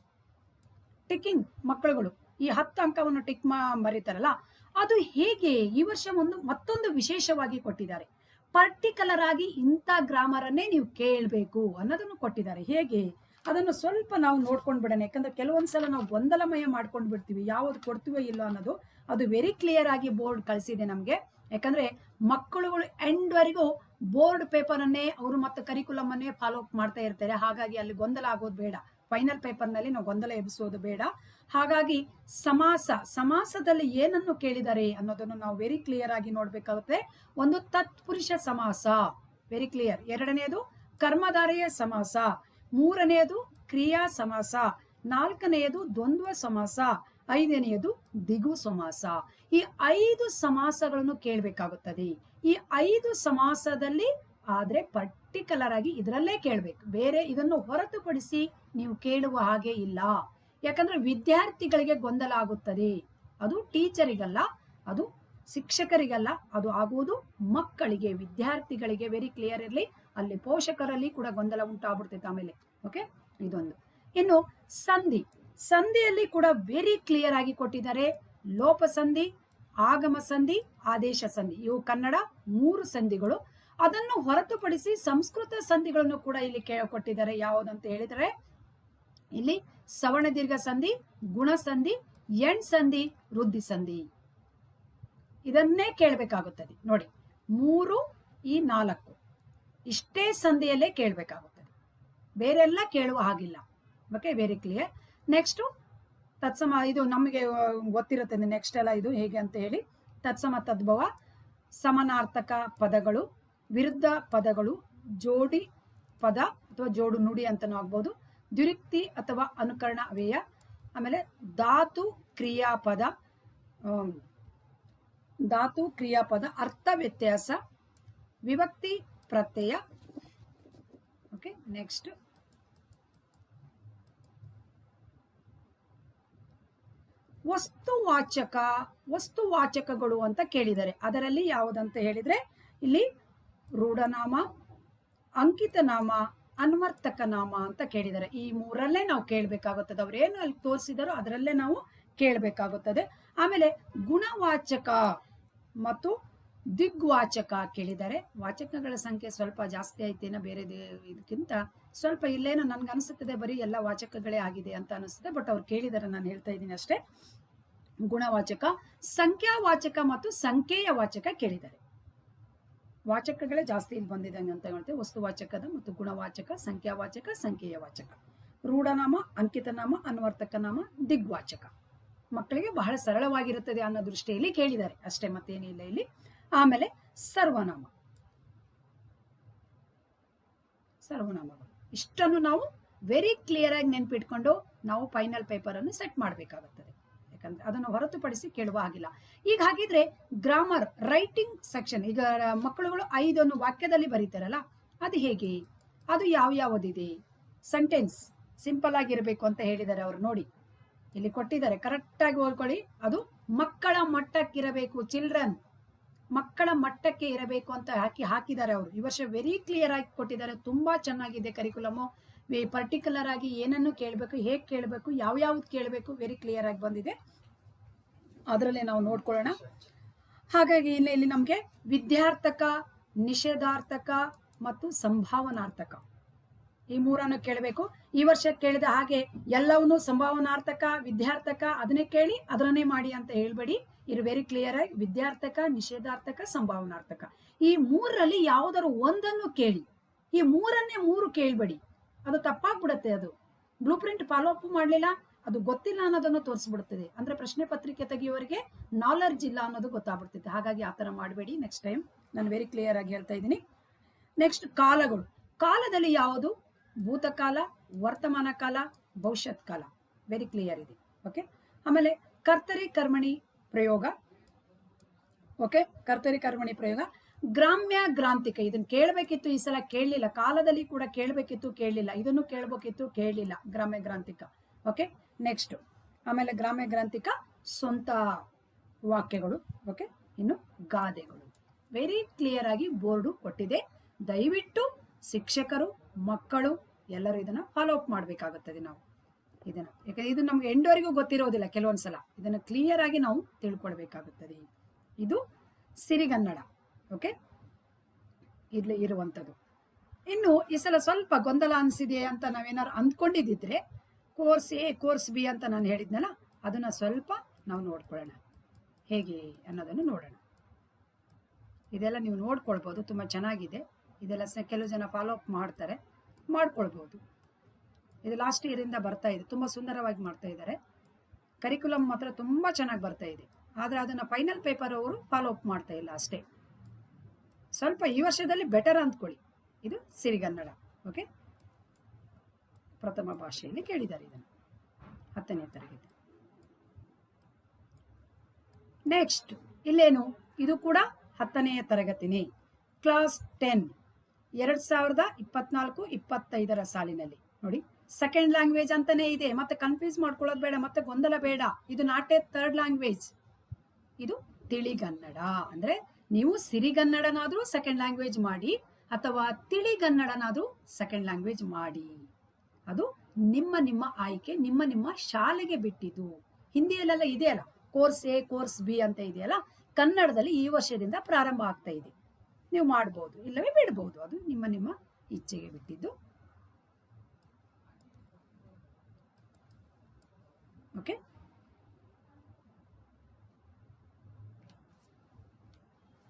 ticking ಮಕ್ಕಳುಗಳು, ಈ ಹತ್ತು ಅಂಕವನ್ನು ಟಿಕ್ ಮಾ, ಬರೀತಾರಲ್ಲ? ಅದು ಹೇಗೆ ಈ ವರ್ಷ ಒಂದು ಮತ್ತೊಂದು ವಿಶೇಷವಾಗಿ ಕೊಟ್ಟಿದ್ದಾರೆ. ಪರ್ಟಿಕ್ಯುಲರ್ ಆಗಿ ಇಂಥ ಗ್ರಾಮರನ್ನೇ ನೀವು ಕೇಳಬೇಕು ಅನ್ನೋದನ್ನು ಕೊಟ್ಟಿದ್ದಾರೆ. ಹೇಗೆ? ಅದನ್ನು ಸ್ವಲ್ಪ ನಾವು ನೋಡ್ಕೊಂಡು ಬಿಡೋಣ. ಯಾಕಂದ್ರೆ ಕೆಲವೊಂದ್ಸಲ ನಾವು ಗೊಂದಲಮಯ ಮಾಡ್ಕೊಂಡು ಬಿಡ್ತೀವಿ. ಯಾವ್ದು ಕೊಡ್ತೀವೋ ಇಲ್ಲೋ ಅನ್ನೋದು ಅದು ವೆರಿ ಕ್ಲಿಯರ್ ಆಗಿ ಬೋರ್ಡ್ ಕಳಿಸಿದೆ ನಮಗೆ. ಯಾಕಂದ್ರೆ ಮಕ್ಕಳುಗಳು ಎಂಡ್ವರೆಗೂ ಬೋರ್ಡ್ ಪೇಪರ್ ಅನ್ನೇ ಅವರು ಮತ್ತು ಕರಿಕುಲಮ್ ಅನ್ನೇ ಫಾಲೋ ಅಪ್ ಮಾಡ್ತಾ ಇರ್ತಾರೆ. ಹಾಗಾಗಿ ಅಲ್ಲಿ ಗೊಂದಲ ಆಗೋದು ಬೇಡ. ಫೈನಲ್ ಪೇಪರ್ನಲ್ಲಿ ನಾವು ಗೊಂದಲ ಎಬ್ಬಿಸೋದು ಬೇಡ. ಹಾಗಾಗಿ ಸಮಾಸ, ಸಮಾಸದಲ್ಲಿ ಏನನ್ನು ಕೇಳಿದ್ದಾರೆ ಅನ್ನೋದನ್ನು ನಾವು ವೆರಿ ಕ್ಲಿಯರ್ ಆಗಿ ನೋಡ್ಬೇಕಾಗುತ್ತೆ. ಒಂದು ತತ್ಪುರುಷ ಸಮಾಸ ವೆರಿ ಕ್ಲಿಯರ್ ಎರಡನೆಯದು ಕರ್ಮಧಾರೆಯ ಸಮಾಸ ಮೂರನೆಯದು ಕ್ರಿಯಾ ಸಮಾಸ ನಾಲ್ಕನೆಯದು ದ್ವಂದ್ವ ಸಮಾಸ ಐದನೆಯದು ದಿಗು ಸಮಾಸ. ಈ ಐದು ಸಮಾಸಗಳನ್ನು ಕೇಳಬೇಕಾಗುತ್ತದೆ. ಈ ಐದು ಸಮಾಸದಲ್ಲಿ ಆದ್ರೆ ಪರ್ಟಿಕ್ಯುಲರ್ ಆಗಿ ಇದರಲ್ಲೇ ಕೇಳಬೇಕು. ಬೇರೆ ಇದನ್ನು ಹೊರತುಪಡಿಸಿ ನೀವು ಕೇಳುವ ಹಾಗೆ ಇಲ್ಲ. ಯಾಕಂದ್ರೆ ವಿದ್ಯಾರ್ಥಿಗಳಿಗೆ ಗೊಂದಲ ಆಗುತ್ತದೆ. ಅದು ಟೀಚರಿಗಲ್ಲ, ಅದು ಶಿಕ್ಷಕರಿಗಲ್ಲ, ಅದು ಆಗುವುದು ಮಕ್ಕಳಿಗೆ, ವಿದ್ಯಾರ್ಥಿಗಳಿಗೆ ವೆರಿ ಕ್ಲಿಯರ್ ಇರಲಿ, ಅಲ್ಲಿ ಪೋಷಕರಲ್ಲಿ ಕೂಡ ಗೊಂದಲ ಉಂಟಾಗ್ಬಿಡ್ತೈತೆ ಆಮೇಲೆ ಓಕೆ ಇದೊಂದು. ಇನ್ನು ಸಂಧಿ. ಸಂಧಿಯಲ್ಲಿ ಕೂಡ ವೆರಿ ಕ್ಲಿಯರ್ ಆಗಿ ಕೊಟ್ಟಿದ್ದಾರೆ, ಲೋಪ ಸಂಧಿ, ಆಗಮ ಸಂಧಿ, ಆದೇಶ ಸಂಧಿ. ಇವು ಕನ್ನಡ ಮೂರು ಸಂಧಿಗಳು. ಅದನ್ನು ಹೊರತುಪಡಿಸಿ ಸಂಸ್ಕೃತ ಸಂಧಿಗಳನ್ನು ಕೂಡ ಇಲ್ಲಿ ಕೇಳಿಕೊಟ್ಟಿದ್ದಾರೆ ಯಾವುದಂತ ಹೇಳಿದರೆ, ಇಲ್ಲಿ ಸವರ್ಣ ದೀರ್ಘ ಸಂಧಿ, ಗುಣ ಸಂಧಿ, ಎಣ್ ಸಂಧಿ, ವೃದ್ಧಿ ಸಂಧಿ. ಇದನ್ನೇ ಕೇಳಬೇಕಾಗುತ್ತದೆ. ನೋಡಿ, ಮೂರು ಈ ನಾಲ್ಕು. ಇಷ್ಟೇ ಸಂಧಿಯಲ್ಲೇ ಕೇಳಬೇಕಾಗುತ್ತದೆ. ಬೇರೆಲ್ಲ ಕೇಳುವ ಹಾಗಿಲ್ಲ. ಓಕೆ ವೆರಿ ಕ್ಲಿಯರ್ ನೆಕ್ಸ್ಟು ತತ್ಸಮ, ಇದು ನಮಗೆ ಗೊತ್ತಿರುತ್ತೆ ನೆಕ್ಸ್ಟ್ ಎಲ್ಲ ಇದು ಹೇಗೆ ಅಂತ ಹೇಳಿ. ತತ್ಸಮ ತದ್ಭವ, ಸಮನಾರ್ಥಕ ಪದಗಳು, ವಿರುದ್ಧ ಪದಗಳು, ಜೋಡಿ ಪದ ಅಥವಾ ಜೋಡು ನುಡಿ ಅಂತನೂ ಆಗ್ಬೋದು. ದ್ವಿರುಕ್ತಿ ಅಥವಾ ಅನುಕರಣ ಅವ್ಯಯ ಆಮೇಲೆ ಧಾತು ಕ್ರಿಯಾಪದ ಧಾತು ಕ್ರಿಯಾಪದ ಅರ್ಥ ವ್ಯತ್ಯಾಸ, ವಿಭಕ್ತಿ ಪ್ರತ್ಯಯ, ಓಕೆ, ನೆಕ್ಸ್ಟ್. ವಸ್ತುವಾಚಕ, ವಸ್ತುವಾಚಕಗಳು ಅಂತ ಕೇಳಿದ್ದಾರೆ ಅದರಲ್ಲಿ ಯಾವುದಂತ ಹೇಳಿದ್ರೆ, ಇಲ್ಲಿ ರೂಢನಾಮ ಅಂಕಿತ ನಾಮ ಅನ್ವರ್ತಕ ನಾಮ ಅಂತ ಕೇಳಿದ್ದಾರೆ. ಈ ಮೂರಲ್ಲೇ ನಾವು ಕೇಳಬೇಕಾಗುತ್ತದೆ. ಅವ್ರೇನು ಅಲ್ಲಿ ತೋರಿಸಿದಾರೋ ಅದರಲ್ಲೇ ನಾವು ಕೇಳಬೇಕಾಗುತ್ತದೆ. ಆಮೇಲೆ ಗುಣವಾಚಕ ಮತ್ತು ದಿಗ್ವಾಚಕ ಕೇಳಿದ್ದಾರೆ. ವಾಚಕಗಳ ಸಂಖ್ಯೆ ಸ್ವಲ್ಪ ಜಾಸ್ತಿ ಆಯ್ತೇನ ಬೇರೆ ಇದಕ್ಕಿಂತ ಸ್ವಲ್ಪ ಇಲ್ಲೇನೋ ನನ್ಗೆ ಅನಿಸುತ್ತದೆ ಬರೀ ಎಲ್ಲ ವಾಚಕಗಳೇ ಆಗಿದೆ ಅಂತ ಅನಿಸುತ್ತೆ, ಬಟ್ ಅವ್ರು ಕೇಳಿದಾರೆ ನಾನು ಹೇಳ್ತಾ ಇದ್ದೀನಿ ಅಷ್ಟೇ. ಗುಣವಾಚಕ, ಸಂಖ್ಯಾವಾಚಕ ಮತ್ತು ಸಂಖ್ಯೆಯ ವಾಚಕ ಕೇಳಿದ್ದಾರೆ. ವಾಚಕಗಳೇ ಜಾಸ್ತಿ ಇಲ್ಲಿ ಬಂದಿದೆ ಅಂತ ಹೇಳ್ತೀವಿ. ವಸ್ತುವಾಚಕದ ಮತ್ತು ಗುಣವಾಚಕ, ಸಂಖ್ಯಾವಾಚಕ ಸಂಖ್ಯೆಯ ವಾಚಕ ರೂಢನಾಮ, ಅಂಕಿತನಾಮ ಅನ್ವರ್ತಕ ನಾಮ ದಿಗ್ವಾಚಕ. ಮಕ್ಕಳಿಗೆ ಬಹಳ ಸರಳವಾಗಿರುತ್ತದೆ ಅನ್ನೋ ದೃಷ್ಟಿಯಲ್ಲಿ ಕೇಳಿದ್ದಾರೆ. ಅಷ್ಟೇ ಮತ್ತೇನಿಲ್ಲ ಇಲ್ಲಿ ಆಮೇಲೆ ಸರ್ವನಾಮ. ಸರ್ವನಾಮ ಇಷ್ಟನ್ನು ನಾವು ವೆರಿ ಕ್ಲಿಯರ್ ಆಗಿ ನೆನ್ಪಿಟ್ಕೊಂಡು ನಾವು ಫೈನಲ್ ಪೇಪರ್ ಅನ್ನು ಸೆಟ್ ಮಾಡಬೇಕಾಗುತ್ತದೆ. ಯಾಕಂದ್ರೆ ಅದನ್ನು ಹೊರತುಪಡಿಸಿ ಕೇಳುವ ಹಾಗಿಲ್ಲ. ಈಗ ಹಾಗಿದ್ರೆ ಗ್ರಾಮರ್, ರೈಟಿಂಗ್ ಸೆಕ್ಷನ್, ಈಗ ಮಕ್ಕಳುಗಳು ಐದನ್ನು ವಾಕ್ಯದಲ್ಲಿ ಬರೀತಾರಲ್ಲ, ಅದು ಹೇಗೆ? ಅದು ಯಾವ ಯಾವುದಿದೆ? ಸೆಂಟೆನ್ಸ್ ಸಿಂಪಲ್ ಆಗಿರಬೇಕು ಅಂತ ಹೇಳಿದ್ದಾರೆ ಅವರು, ನೋಡಿ. ಇಲ್ಲಿ ಕೊಟ್ಟಿದ್ದಾರೆ, ಕರೆಕ್ಟ್ ಆಗಿ ಓದ್ಕೊಳ್ಳಿ. ಅದು ಮಕ್ಕಳ ಮಟ್ಟಕ್ಕಿರಬೇಕು, ಚಿಲ್ಡ್ರನ್ ಮಕ್ಕಳ ಮಟ್ಟಕ್ಕೆ ಇರಬೇಕು ಅಂತ ಹಾಕಿ ಹಾಕಿದ್ದಾರೆ ಅವರು. ಈ ವರ್ಷ ವೆರಿ ಕ್ಲಿಯರ್ ಆಗಿ ಕೊಟ್ಟಿದ್ದಾರೆ, ತುಂಬಾ ಚೆನ್ನಾಗಿದೆ ಕರಿಕುಲಮು ಪರ್ಟಿಕ್ಯುಲರ್ ಆಗಿ ಏನನ್ನು ಕೇಳಬೇಕು, ಹೇಗೆ ಕೇಳಬೇಕು ಯಾವ ಯಾವ್ದು ಕೇಳಬೇಕು ವೆರಿ ಕ್ಲಿಯರ್ ಆಗಿ ಬಂದಿದೆ. ಅದರಲ್ಲೇ ನಾವು ನೋಡ್ಕೊಳ್ಳೋಣ. ಹಾಗಾಗಿ ಇಲ್ಲಿ ಇಲ್ಲಿ ನಮಗೆ ವಿದ್ಯಾರ್ಥಕ, ನಿಷೇಧಾರ್ಥಕ ಮತ್ತು ಸಂಭಾವನಾರ್ಥಕ. ಈ ಮೂರನ್ನು ಕೇಳಬೇಕು. ಈ ವರ್ಷ ಕೇಳಿದ ಹಾಗೆ ಎಲ್ಲವನ್ನೂ ಸಂಭಾವನಾರ್ಥಕ, ವಿದ್ಯಾರ್ಥಕ ಅದನ್ನೇ ಕೇಳಿ ಅದರನ್ನೇ ಮಾಡಿ ಅಂತ ಹೇಳ್ಬೇಡಿ. ಇರ್ ವೆರಿ ಕ್ಲಿಯರ್ ಆಗಿ ವಿದ್ಯಾರ್ಥಕ, ನಿಷೇಧಾರ್ಥಕ, ಸಂಭಾವನಾರ್ಥಕ. ಈ ಮೂರರಲ್ಲಿ ಯಾವುದಾದ್ರು ಒಂದನ್ನು ಕೇಳಿ. ಈ ಮೂರನ್ನೇ ಮೂರು ಕೇಳ್ಬೇಡಿ. ಅದು ತಪ್ಪಾಗ್ಬಿಡತ್ತೆ ಅದು. ಬ್ಲೂ ಪ್ರಿಂಟ್ ಫಾಲೋ ಅಪ್ ಮಾಡಲಿಲ್ಲ? ಅದು ಗೊತ್ತಿಲ್ಲ ಅನ್ನೋದನ್ನು ತೋರಿಸ್ಬಿಡ್ತದೆ. ಅಂದ್ರೆ ಪ್ರಶ್ನೆ ಪತ್ರಿಕೆ ತೆಗೆಯುವವರಿಗೆ ನಾಲೆಡ್ಜ್ ಇಲ್ಲ ಅನ್ನೋದು ಗೊತ್ತಾಗ್ಬಿಡ್ತೈತೆ ಹಾಗಾಗಿ ಆ ಥರ ಮಾಡಬೇಡಿ. ನೆಕ್ಸ್ಟ್ ಟೈಮ್ ನಾನು ವೆರಿ ಕ್ಲಿಯರ್ ಆಗಿ ಹೇಳ್ತಾ ಇದ್ದೀನಿ. ನೆಕ್ಸ್ಟ್ ಕಾಲಗಳು. ಕಾಲದಲ್ಲಿ ಯಾವುದು? ಭೂತಕಾಲ, ವರ್ತಮಾನ ಕಾಲ, ಭವಿಷ್ಯತ್ ಕಾಲ. ವೆರಿ ಕ್ಲಿಯರ್ ಇದೆ. ಓಕೆ ಆಮೇಲೆ ಕರ್ತರಿ ಕರ್ಮಣಿ ಪ್ರಯೋಗ. ಓಕೆ ಕರ್ತರಿ ಕರ್ಮಣಿ ಪ್ರಯೋಗ. ಗ್ರಾಮ್ಯ ಗ್ರಾಂತಿಕ ಇದನ್ನು ಕೇಳಬೇಕಿತ್ತು ಈ ಸಲ ಕೇಳಲಿಲ್ಲ. ಕಾಲದಲ್ಲಿ ಕೂಡ ಕೇಳಬೇಕಿತ್ತು, ಕೇಳಲಿಲ್ಲ. ಇದನ್ನು ಕೇಳಬೇಕಿತ್ತು, ಕೇಳಲಿಲ್ಲ. ಗ್ರಾಮ್ಯ ಗ್ರಾಂತಿಕ ಓಕೆ ನೆಕ್ಸ್ಟ್ ಆಮೇಲೆ ಗ್ರಾಮ್ಯ ಗ್ರಾಂಥಿಕ ಸ್ವಂತ ವಾಕ್ಯಗಳು ಓಕೆ ಇನ್ನು ಗಾದೆಗಳು. ವೆರಿ ಕ್ಲಿಯರ್ ಆಗಿ ಬೋರ್ಡು ಕೊಟ್ಟಿದೆ. ದಯವಿಟ್ಟು ಶಿಕ್ಷಕರು, ಮಕ್ಕಳು ಎಲ್ಲರೂ ಇದನ್ನ ಫಾಲೋ ಅಪ್ ಮಾಡಬೇಕಾಗುತ್ತದೆ ನಾವು. ಇದನ್ನ. ಯಾಕಂದ್ರೆ ಇದು ನಮ್ಗೆ ಎಂಡೋರಿಗೂ ಗೊತ್ತಿರೋದಿಲ್ಲ ಕೆಲವೊಂದ್ಸಲ. ಇದನ್ನ ಕ್ಲಿಯರ್ ಆಗಿ ನಾವು ತಿಳ್ಕೊಳ್ಬೇಕಾಗುತ್ತದೆ. ಇದು ಸಿರಿಗನ್ನಡ ಓಕೆ ಇಲ್ಲಿ ಇರುವಂಥದ್ದು. ಇನ್ನು ಈ ಸಲ ಸ್ವಲ್ಪ ಗೊಂದಲ ಅನಿಸಿದೆ ಅಂತ ನಾವೇನಾದ್ರು ಅಂದ್ಕೊಂಡಿದ್ದಿದ್ರೆ ಕೋರ್ಸ್ ಎ, ಕೋರ್ಸ್ ಬಿ ಅಂತ ನಾನು ಹೇಳಿದ್ನಲ್ಲ, ಅದನ್ನ ಸ್ವಲ್ಪ ನಾವು ನೋಡ್ಕೊಳ್ಳೋಣ. ಹೇಗೆ ಅನ್ನೋದನ್ನು ನೋಡೋಣ. ಇದೆಲ್ಲ ನೀವು ನೋಡ್ಕೊಳ್ಬೋದು, ತುಂಬ ಚೆನ್ನಾಗಿದೆ. ಇದೆಲ್ಲ ಸ, ಕೆಲವು ಜನ ಫಾಲೋ ಅಪ್ ಮಾಡ್ತಾರೆ, ಮಾಡ್ಕೊಳ್ಬೋದು. ಇದು ಲಾಸ್ಟ್ ಇಯರಿಂದ ಬರ್ತಾ ಇದೆ, ತುಂಬ ಸುಂದರವಾಗಿ ಮಾಡ್ತಾ ಇದ್ದಾರೆ. ಕರಿಕುಲಮ್ ಮಾತ್ರ ತುಂಬ ಚೆನ್ನಾಗಿ ಬರ್ತಾ ಇದೆ. ಆದರೆ ಅದನ್ನು ಫೈನಲ್ ಪೇಪರ್ ಅವರು ಫಾಲೋ ಅಪ್ ಮಾಡ್ತಾ ಇಲ್ಲ ಅಷ್ಟೇ. ಸ್ವಲ್ಪ ಈ ವರ್ಷದಲ್ಲಿ ಬೆಟರ್ ಅಂದ್ಕೊಳ್ಳಿ. ಇದು ಸಿರಿಗನ್ನಡ ಓಕೆ ಪ್ರಥಮ ಭಾಷೆಯಲ್ಲಿ ಕೇಳಿದ್ದಾರೆ ಇದನ್ನು. ಹತ್ತನೇ ತರಗತಿ. ನೆಕ್ಸ್ಟ್ ಇಲ್ಲೇನು? ಇದು ಕೂಡ ಹತ್ತನೆಯ ತರಗತಿನೇ. ಕ್ಲಾಸ್ ಟೆನ್ ಎರಡು ಸಾವಿರದ ಇಪ್ಪತ್ನಾಲ್ಕು, ಇಪ್ಪತ್ತೈದರ ಸಾಲಿನಲ್ಲಿ. ನೋಡಿ ಸೆಕೆಂಡ್ ಲ್ಯಾಂಗ್ವೇಜ್ ಅಂತಾನೆ ಇದೆ. ಮತ್ತೆ ಕನ್ಫ್ಯೂಸ್ ಮಾಡ್ಕೊಳ್ಳೋದು ಬೇಡ, ಮತ್ತೆ ಗೊಂದಲ ಬೇಡ. ಇದು ನಾಟ್ ಎ ಥರ್ಡ್ ಲ್ಯಾಂಗ್ವೇಜ್ ಇದು ತಿಳಿಗನ್ನಡ. ಅಂದ್ರೆ ನೀವು ಸಿರಿಗನ್ನಡನಾದ್ರೂ ಸೆಕೆಂಡ್ ಲ್ಯಾಂಗ್ವೇಜ್ ಮಾಡಿ, ಅಥವಾ ತಿಳಿಗನ್ನಡನಾದ್ರೂ ಸೆಕೆಂಡ್ ಲ್ಯಾಂಗ್ವೇಜ್ ಮಾಡಿ. ಅದು ನಿಮ್ಮ ನಿಮ್ಮ ಆಯ್ಕೆ, ನಿಮ್ಮ ನಿಮ್ಮ ಶಾಲೆಗೆ ಬಿಟ್ಟಿದ್ದು. ಹಿಂದಿಯಲ್ಲೆಲ್ಲ ಇದೆಯಲ್ಲ ಕೋರ್ಸ್ ಎ ಕೋರ್ಸ್ ಬಿ ಅಂತ ಇದೆಯಲ್ಲ, ಕನ್ನಡದಲ್ಲಿ ಈ ವರ್ಷದಿಂದ ಪ್ರಾರಂಭ ಆಗ್ತಾ ಇದೆ. ನೀವು ಮಾಡ್ಬೋದು, ಇಲ್ಲವೇ ಬಿಡ್ಬೋದು, ಅದು ನಿಮ್ಮ ನಿಮ್ಮ ಇಚ್ಛೆಗೆ ಬಿಟ್ಟಿದ್ದು. ಓಕೆ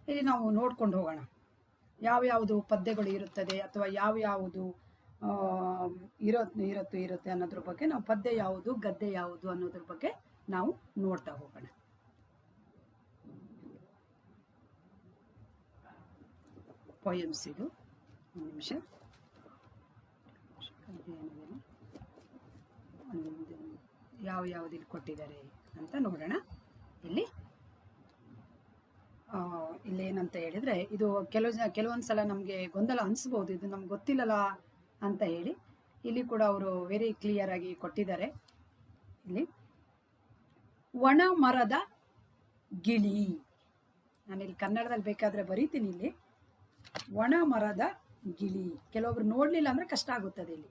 ಇಲ್ಲಿ ನಾವು ನೋಡ್ಕೊಂಡು ಹೋಗೋಣ. ಯಾವ ಯಾವುದು ಪದ್ಯಗಳು ಇರುತ್ತದೆ ಅಥವಾ ಯಾವ ಯಾವುದು ಆ, ಇರೋ ಇರುತ್ತೆ ಇರುತ್ತೆ ಅನ್ನೋದ್ರ ಬಗ್ಗೆ ನಾವು ಪದ್ಯ ಯಾವುದು ಗದ್ದೆ ಯಾವುದು ಅನ್ನೋದ್ರ ಬಗ್ಗೆ ನಾವು ನೋಡ್ತಾ ಹೋಗೋಣ. ಪೊಯಮ್ಸ್ ಇದು. ಒಂದು ನಿಮಿಷ. ಯಾವ ಯಾವ್ದು ಇಲ್ಲಿ ಕೊಟ್ಟಿದ್ದಾರೆ ಅಂತ ನೋಡೋಣ. ಇಲ್ಲಿ. ಆ, ಇಲ್ಲೇನಂತ ಹೇಳಿದ್ರೆ ಇದು ಕೆಲವು ಜನ ಕೆಲವೊಂದು ಸಲ ನಮಗೆ ಗೊಂದಲ ಅನಿಸ್ಬೋದು. ಇದು ನಮ್ಗೆ ಗೊತ್ತಿಲ್ಲಲ್ಲ ಅಂತ ಹೇಳಿ ಇಲ್ಲಿ ಕೂಡ ಅವರು ವೆರಿ ಕ್ಲಿಯರ್ ಆಗಿ ಕೊಟ್ಟಿದ್ದಾರೆ. ಇಲ್ಲಿ ಒಣ ಮರದ ಗಿಳಿ. ನಾನಿಲ್ಲಿ ಕನ್ನಡದಲ್ಲಿ ಬೇಕಾದ್ರೆ ಬರೀತೀನಿ ಇಲ್ಲಿ. ಒಣ ಮರದ ಗಿಳಿ. ಕೆಲವೊಬ್ರು ನೋಡ್ಲಿಲ್ಲ ಅಂದ್ರೆ ಕಷ್ಟ ಆಗುತ್ತದೆ ಇಲ್ಲಿ.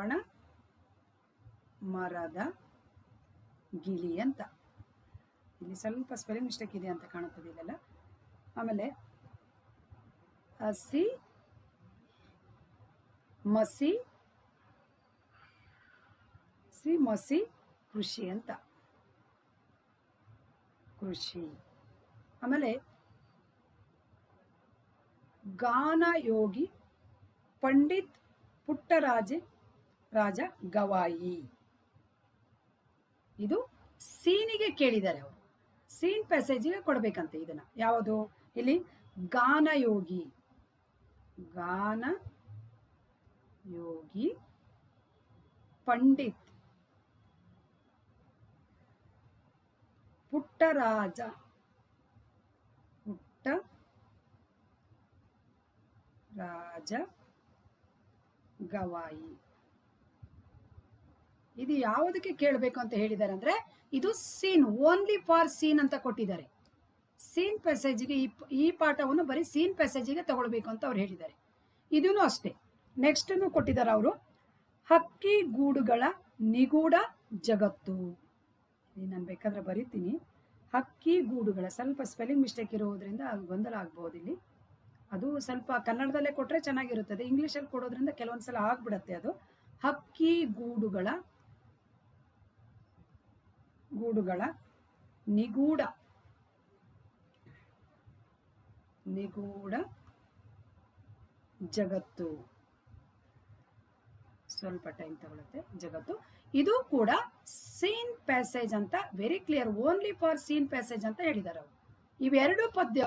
ಒಣ ಮರದ ಗಿಳಿ ಅಂತ. ಇಲ್ಲಿ ಸ್ವಲ್ಪ ಸ್ಪೆಲ್ಲಿಂಗ್ ಮಿಸ್ಟೇಕ್ ಇದೆ ಅಂತ ಕಾಣುತ್ತದೆ ಇಲ್ಲೆಲ್ಲ. ಆಮೇಲೆ ಹಸಿ ಮಸಿ ಸಿ ಮಸಿ, ಕೃಷಿ ಅಂತ. ಕೃಷಿ. ಆಮೇಲೆ ಗಾನಯೋಗಿ, ಪಂಡಿತ್ ಪುಟ್ಟರಾಜೆ, ರಾಜ ಗವಾಯಿ. ಇದು ಸೀನಿಗೆ ಕೇಳಿದ್ದಾರೆ ಅವರು. ಸೀನ್ ಪ್ಯಾಸೇಜಿಗೆ ಕೊಡಬೇಕಂತೆ ಇದನ್ನ. ಯಾವುದು? ಇಲ್ಲಿ ಗಾನಯೋಗಿ. ಗಾನ ಯೋಗಿ ಪಂಡಿತ್ ಪುಟ್ಟರಾಜ. ಪುಟ್ಟ ರಾಜ ಗವಾಯಿ. ಇದು ಯಾವುದಕ್ಕೆ ಕೇಳಬೇಕು ಅಂತ ಹೇಳಿದ್ದಾರೆ ಅಂದ್ರೆ, ಇದು ಸೀನ್ ಓನ್ಲಿ ಫಾರ್ ಸೀನ್ ಅಂತ ಕೊಟ್ಟಿದ್ದಾರೆ. ಸೀನ್ ಪ್ಯಾಸೇಜಿಗೆ ಈ ಈ ಪಾಠವನ್ನು ಬರೀ ಸೀನ್ ಪ್ಯಾಸೇಜಿಗೆ ತಗೊಳ್ಬೇಕು ಅಂತ ಅವ್ರು ಹೇಳಿದ್ದಾರೆ. ಇದೂ ಅಷ್ಟೇ. ನೆಕ್ಸ್ಟ್ ಕೊಟ್ಟಿದ್ದಾರೆ ಅವರು, ಹಕ್ಕಿ ಗೂಡುಗಳ ನಿಗೂಢ ಜಗತ್ತು. ನಾನು ಬೇಕಾದ್ರೆ ಬರೀತೀನಿ. ಹಕ್ಕಿ ಗೂಡುಗಳ, ಸ್ವಲ್ಪ ಸ್ಪೆಲ್ಲಿಂಗ್ ಮಿಸ್ಟೇಕ್ ಇರೋದ್ರಿಂದ ಅದು ಗೊಂದಲ ಆಗ್ಬೋದು ಇಲ್ಲಿ. ಅದು ಸ್ವಲ್ಪ ಕನ್ನಡದಲ್ಲೇ ಕೊಟ್ಟರೆ ಚೆನ್ನಾಗಿರುತ್ತದೆ, ಇಂಗ್ಲೀಷಲ್ಲಿ ಕೊಡೋದ್ರಿಂದ ಕೆಲವೊಂದು ಸಲ ಆಗ್ಬಿಡತ್ತೆ ಅದು. ಹಕ್ಕಿ ಗೂಡುಗಳ ಗೂಡುಗಳ ನಿಗೂಢ ನಿಗೂಢ ಜಗತ್ತು. ಸ್ವಲ್ಪ ಟೈಮ್ ತಗೊಳುತ್ತೆ ಜಗತ್ತು. ಇದು ಕೂಡ ಸೀನ್ ಪ್ಯಾಸೇಜ್ ಅಂತ very clear only for seen passage ಅಂತ ಹೇಳಿದ್ದಾರೆ ಅವರು. ಇವೆರಡು ಪದ್ಯ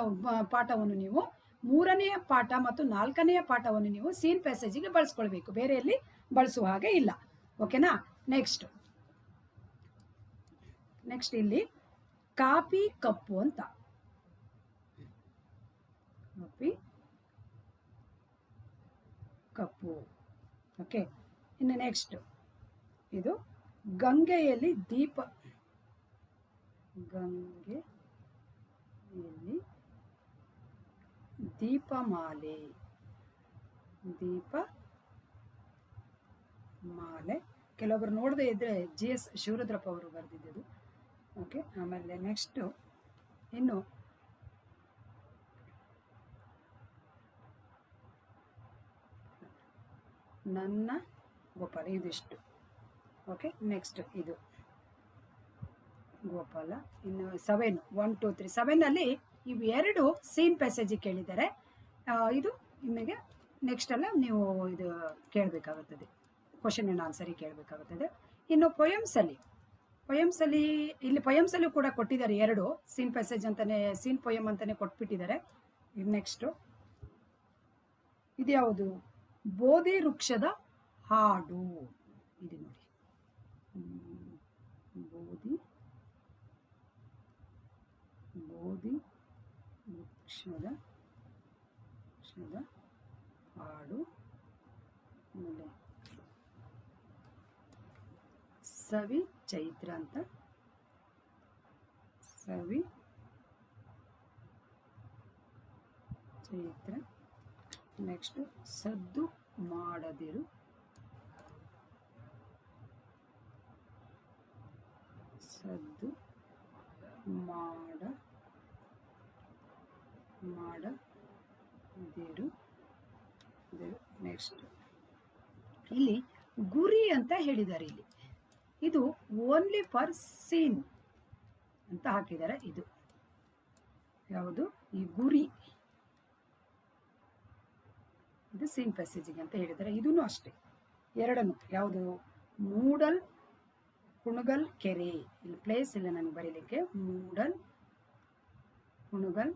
ಪಾಠವನ್ನು ನೀವು ಮೂರನೆಯ ಪಾಠ ಮತ್ತು ನಾಲ್ಕನೆಯ ಪಾಠವನ್ನು ನೀವು ಸೀನ್ ಪ್ಯಾಸೇಜಿಗೆ ಬಳಸ್ಕೊಳ್ಬೇಕು. ಬೇರೆಯಲ್ಲಿ ಬಳಸುವ ಹಾಗೆ ಇಲ್ಲ. ಓಕೆನಾ ನೆಕ್ಸ್ಟ್ ನೆಕ್ಸ್ಟ್ ಇಲ್ಲಿ ಕಾಪಿ ಕಪ್ಪು ಅಂತ. ಕಾಪಿ ಕಪ್ಪು. ಓಕೆ ಇನ್ನು ನೆಕ್ಸ್ಟ್ ಇದು ಗಂಗೆಯಲ್ಲಿ ದೀಪ. ಗಂಗೆಯಲ್ಲಿ ದೀಪಮಾಲೆ. ದೀಪ ಮಾಲೆ ಕೆಲವೊಬ್ಬರು ನೋಡದೇ ಇದ್ರೆ ಜಿ ಎಸ್ ಶಿವರುದ್ರಪ್ಪ ಅವರು ಬರೆದಿದ್ದು ಓಕೆ ಆಮೇಲೆ ನೆಕ್ಸ್ಟು ಇನ್ನು ನನ್ನ ಗೋಪಾಲ, ಇದಿಷ್ಟು. ಓಕೆ ನೆಕ್ಸ್ಟ್ ಇದು. ಗೋಪಾಲ, ಇನ್ನು ಸೆವೆನ್ ಒನ್ ಟೂ ತ್ರೀ ಸೆವೆನಲ್ಲಿ ಇವು ಎರಡು ಸೀನ್ ಪ್ಯಾಸೇಜ್ ಕೇಳಿದ್ದಾರೆ. ಇದು ನಿಮಗೆ ನೆಕ್ಸ್ಟ್ ಅಲ್ಲ ನೀವು ಇದು ಕೇಳಬೇಕಾಗುತ್ತದೆ. Question and ಆನ್ಸರಿಗೆ ಕೇಳಬೇಕಾಗುತ್ತದೆ. ಇನ್ನು ಪೊಯಮ್ಸಲ್ಲಿ ಪೊಯಮ್ಸಲ್ಲಿ ಇಲ್ಲಿ ಪೊಯಮ್ಸಲ್ಲೂ ಕೂಡ ಕೊಟ್ಟಿದ್ದಾರೆ ಎರಡು. ಸೀನ್ ಪ್ಯಾಸೇಜ್ ಅಂತಾನೆ ಸೀನ್ ಪೊಯಮ್ ಅಂತಾನೆ ಕೊಟ್ಬಿಟ್ಟಿದ್ದಾರೆ. ನೆಕ್ಸ್ಟು ಇದ್ಯಾವುದು? ಬೋಧಿ ವೃಕ್ಷದ ಹಾಡು. ಇದು ನೋಡಿ. ಬೋಧಿ. ಬೋಧಿ. ವೃಕ್ಷದ ವೃಕ್ಷದ ಹಾಡು. ಆಮೇಲೆ ಸವಿ ಚೈತ್ರ ಅಂತ. ಸವಿ ಚೈತ್ರ. ನೆಕ್ಸ್ಟ್ ಸದ್ದು ಮಾಡದಿರು. ಸದ್ದು ಮಾಡ ಮಾಡದಿರು ನೆಕ್ಸ್ಟ್ ಇಲ್ಲಿ ಗುರಿ ಅಂತ ಹೇಳಿದ್ದಾರೆ ಇಲ್ಲಿ. ಇದು ಓನ್ಲಿ ಫಾರ್ ಸೀನ್ ಅಂತ ಹಾಕಿದ್ದಾರೆ ಇದು. ಯಾವುದು? ಈ ಗುರಿ. ಇದು ಸೀನ್ ಪ್ಯಾಸೇಜಿಗೆ ಅಂತ ಹೇಳಿದ್ದಾರೆ. ಇದೂ ಅಷ್ಟೇ. ಎರಡನ್ನು. ಯಾವುದು? ಮೂಡಲ್ ಕುಣಗಲ್ ಕೆರೆ. ಇಲ್ಲಿ ಪ್ಲೇಸ್ ಇಲ್ಲ ನನಗೆ ಬರೀಲಿಕ್ಕೆ ಮೂಡಲ್ ಕುಣಗಲ್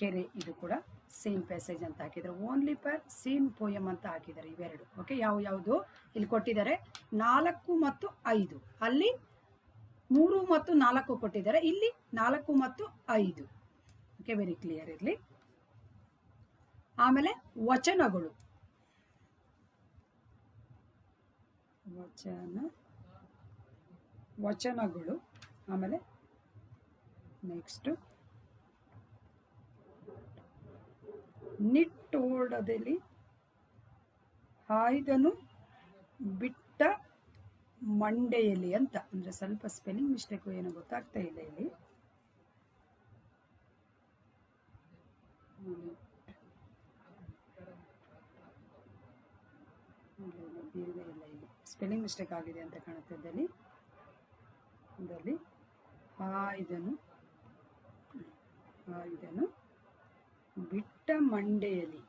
ಕೆರೆ ಇದು ಕೂಡ ಸೇಮ್ ಪ್ಯಾಸೇಜ್ ಅಂತ ಹಾಕಿದ್ದಾರೆ. ಓನ್ಲಿ ಪರ್ ಸೇಮ್ ಪೋಯಮ್ ಅಂತ ಹಾಕಿದ್ದಾರೆ ಇವೆರಡು. ಓಕೆ ಯಾವ ಯಾವುದು? ಇಲ್ಲಿ ಕೊಟ್ಟಿದ್ದಾರೆ ನಾಲ್ಕು ಮತ್ತು ಐದು. ಅಲ್ಲಿ ಮೂರು ಮತ್ತು ನಾಲ್ಕು ಕೊಟ್ಟಿದ್ದಾರೆ. ಇಲ್ಲಿ ನಾಲ್ಕು ಮತ್ತು ಐದು. ಓಕೆ ವೆರಿ ಕ್ಲಿಯರ್ ಇರಲಿ. ಆಮೇಲೆ ವಚನಗಳು. ವಚನ ವಚನಗಳು ಆಮೇಲೆ ನೆಕ್ಸ್ಟು ನಿಟ್ಟೋಡದಲ್ಲಿ ಹಾಯ್ದನು ಬಿಟ್ಟ ಮಂಡೆಯಲ್ಲಿ ಅಂತ ಅಂದರೆ ಸ್ವಲ್ಪ ಸ್ಪೆಲ್ಲಿಂಗ್ ಮಿಸ್ಟೇಕ್ ಏನೋ ಗೊತ್ತಾಗ್ತಾ ಇಲ್ಲ ಇಲ್ಲಿ. ಇಲ್ಲ, ಸ್ಪೆಲ್ಲಿಂಗ್ ಮಿಸ್ಟೇಕ್ ಆಗಿದೆ ಅಂತ ಕಾಣುತ್ತೆ ಆ ಇದನ್ನು ಆ ಇದನ್ನು ಬಿಟ್ಟ ಮಂಡೆಯಲ್ಲಿ,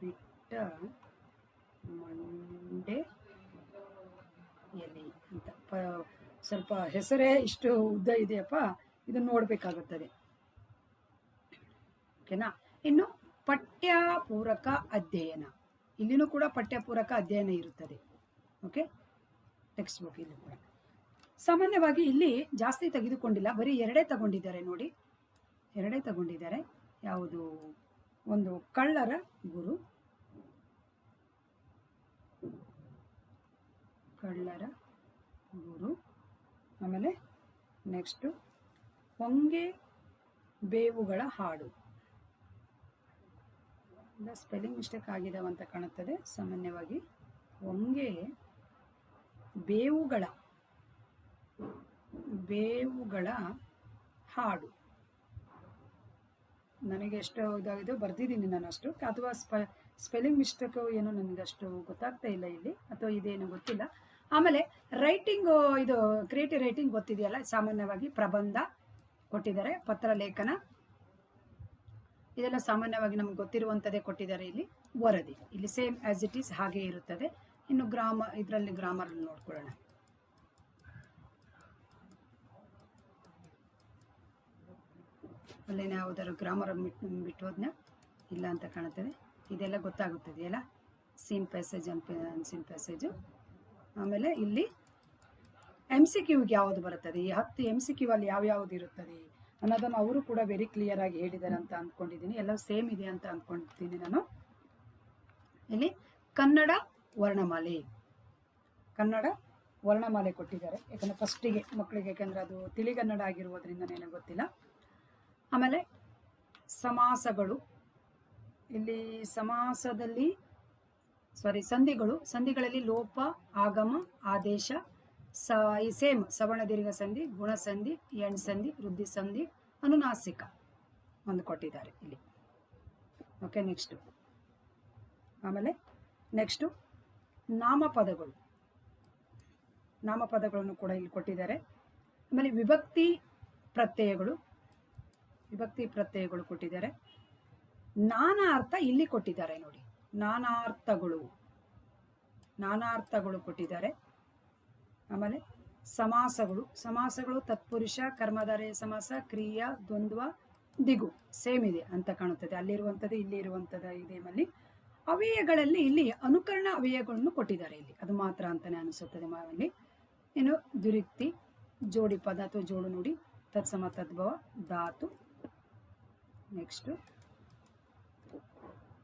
ಬಿಟ್ಟ ಮಂಡೆ ಎಲೆ ಅಂತ ಪ, ಸ್ವಲ್ಪ ಹೆಸರೇ ಇಷ್ಟು ಉದ್ದ ಇದೆಯಪ್ಪ, ಇದನ್ನು ನೋಡಬೇಕಾಗುತ್ತದೆ. ಓಕೆನಾ? ಇನ್ನು ಪಠ್ಯಪೂರಕ ಅಧ್ಯಯನ. ಇಲ್ಲಿನೂ ಕೂಡ ಪಠ್ಯಪೂರಕ ಅಧ್ಯಯನ ಇರುತ್ತದೆ. ಓಕೆ? ಟೆಕ್ಸ್ಟ್ ಬುಕ್ ಇಲ್ಲಿ ಕೂಡ. ಸಾಮಾನ್ಯವಾಗಿ ಇಲ್ಲಿ ಜಾಸ್ತಿ ತೆಗೆದುಕೊಂಡಿಲ್ಲ, ಬರೀ ಎರಡೇ ತಗೊಂಡಿದ್ದಾರೆ ನೋಡಿ. ಎರಡೇ ತಗೊಂಡಿದ್ದಾರೆ. ಯಾವುದು? ಒಂದು ಕಳ್ಳರ ಗುರು. ಕಳ್ಳರ ಗುರು. ಆಮೇಲೆ ನೆಕ್ಸ್ಟು ಹೊಂಗೆ ಬೇವುಗಳ ಹಾಡು. ಸ್ಪೆಲ್ಲಿಂಗ್ ಮಿಸ್ಟೇಕ್ ಆಗಿದಾವಂತ ಕಾಣುತ್ತದೆ. ಸಾಮಾನ್ಯವಾಗಿ ಹೊಂಗೆ ಬೇವುಗಳ ಬೇವುಗಳ ಹಾಡು. ನನಗೆ ಎಷ್ಟು ಇದಾಗಿದೆ, ಬರ್ದಿದ್ದೀನಿ ನಾನು ಅಷ್ಟು ಅಥವಾ ಸ್ಪ, ಸ್ಪೆಲ್ಲಿಂಗ್ ಮಿಸ್ಟೇಕು ಏನೋ ನನಗಷ್ಟು ಗೊತ್ತಾಗ್ತಾ ಇಲ್ಲ ಇಲ್ಲಿ, ಅಥವಾ ಇದೇನು ಗೊತ್ತಿಲ್ಲ. ಆಮೇಲೆ ರೈಟಿಂಗು, ಇದು ಕ್ರಿಯೇಟಿವ್ ರೈಟಿಂಗ್ ಗೊತ್ತಿದೆಯಲ್ಲ, ಸಾಮಾನ್ಯವಾಗಿ ಪ್ರಬಂಧ ಕೊಟ್ಟಿದ್ದಾರೆ ಪತ್ರ ಲೇಖನ ಇದೆಲ್ಲ ಸಾಮಾನ್ಯವಾಗಿ ನಮ್ಗೆ ಗೊತ್ತಿರುವಂಥದ್ದೇ ಕೊಟ್ಟಿದ್ದಾರೆ ಇಲ್ಲಿ, ವರದಿ. ಇಲ್ಲಿ ಸೇಮ್ ಆಸ್ ಇಟ್ ಈಸ್ ಹಾಗೆ ಇರುತ್ತದೆ. ಇನ್ನು ಗ್ರಾಮ, ಇದರಲ್ಲಿ ಗ್ರಾಮರ್ ನೋಡ್ಕೊಳ್ಳೋಣ. ಅಲ್ಲೇನು ಯಾವುದಾದ್ರು ಗ್ರಾಮರ್ ಬಿಟ್ಟು ಬಿಟ್ಟು ಹೋದ್ನ ಇಲ್ಲ ಅಂತ ಕಾಣುತ್ತದೆ. ಇದೆಲ್ಲ ಗೊತ್ತಾಗುತ್ತದೆ ಎಲ್ಲ seen passage unseen passage ಆಮೇಲೆ ಇಲ್ಲಿ ಎಂ ಸಿ ಕ್ಯೂಗೆ ಯಾವುದು ಬರುತ್ತದೆ? ಈ ಹತ್ತು ಎಂ ಸಿ ಕ್ಯೂ ಅಲ್ಲಿ ಯಾವ್ಯಾವುದು ಇರುತ್ತದೆ? ಅನ್ನೋದನ್ನು ಅವರು ಕೂಡ ವೆರಿ ಕ್ಲಿಯರ್ ಆಗಿ ಹೇಳಿದ್ದಾರೆ ಅಂತ ಅಂದ್ಕೊಂಡಿದ್ದೀನಿ. ಎಲ್ಲ ಸೇಮ್ ಇದೆ ಅಂತ ಅಂದ್ಕೊಂಡಿದ್ದೀನಿ ನಾನು. ಇಲ್ಲಿ ಕನ್ನಡ ವರ್ಣಮಾಲೆ. ಕನ್ನಡ ವರ್ಣಮಾಲೆ ಕೊಟ್ಟಿದ್ದಾರೆ. ಯಾಕಂದರೆ ಫಸ್ಟಿಗೆ ಮಕ್ಕಳಿಗೆ ಯಾಕಂದರೆ ಅದು ತಿಳಿಗನ್ನಡ ಆಗಿರುವುದರಿಂದ ನನಗೆ ಗೊತ್ತಿಲ್ಲ. ಆಮೇಲೆ ಸಮಾಸಗಳು. ಇಲ್ಲಿ ಸಮಾಸದಲ್ಲಿ ಸಾರಿ ಸಂಧಿಗಳು. ಸಂಧಿಗಳಲ್ಲಿ ಲೋಪ, ಆಗಮ, ಆದೇಶ, ಸ, ಈ ಸೇಮ್ ಸವರ್ಣ ದೀರ್ಘ ಸಂಧಿ ಗುಣಸಂಧಿ ಎಣ್ ಸಂಧಿ, ವೃದ್ಧಿ ಸಂಧಿ, ಅನುನಾಸಿಕ ಒಂದು ಕೊಟ್ಟಿದ್ದಾರೆ ಇಲ್ಲಿ. ಓಕೆ ನೆಕ್ಸ್ಟು ಆಮೇಲೆ ನೆಕ್ಸ್ಟು ನಾಮಪದಗಳು. ನಾಮಪದಗಳನ್ನು ಕೂಡ ಇಲ್ಲಿ ಕೊಟ್ಟಿದ್ದಾರೆ. ಆಮೇಲೆ ವಿಭಕ್ತಿ ಪ್ರತ್ಯಯಗಳು. ವಿಭಕ್ತಿ ಪ್ರತ್ಯಯಗಳು ಕೊಟ್ಟಿದ್ದಾರೆ. ನಾನಾ ಅರ್ಥ ಇಲ್ಲಿ ಕೊಟ್ಟಿದ್ದಾರೆ ನೋಡಿ. ನಾನಾರ್ಥಗಳು. ನಾನಾರ್ಥಗಳು ಕೊಟ್ಟಿದ್ದಾರೆ. ಆಮೇಲೆ ಸಮಾಸಗಳು. ಸಮಾಸಗಳು ತತ್ಪುರುಷ ಕರ್ಮಧಾರಯ ಸಮಾಸ, ಕ್ರಿಯಾ, ದ್ವಂದ್ವ, ದಿಗು. ಸೇಮ್ ಇದೆ ಅಂತ ಕಾಣುತ್ತದೆ. ಅಲ್ಲಿರುವಂಥದ್ದು ಇಲ್ಲಿ ಇರುವಂಥದ್ದು ಇದೆ ಮಲ್ಲಿ. ಅವ್ಯಯಗಳಲ್ಲಿ ಇಲ್ಲಿ ಅನುಕರಣ ಅವ್ಯಯಗಳನ್ನು ಕೊಟ್ಟಿದ್ದಾರೆ ಇಲ್ಲಿ. ಅದು ಮಾತ್ರ ಅಂತಾನೆ ಅನಿಸುತ್ತದೆ ಮಾವಲ್ಲಿ ಏನು ದುರಿಕ್ತಿ ಜೋಡಿ ಪದ ಅಥವಾ ಜೋಡು ನೋಡಿ. ತತ್ಸಮ, ತದ್ಭವ, ಧಾತು ನೆಕ್ಸ್ಟು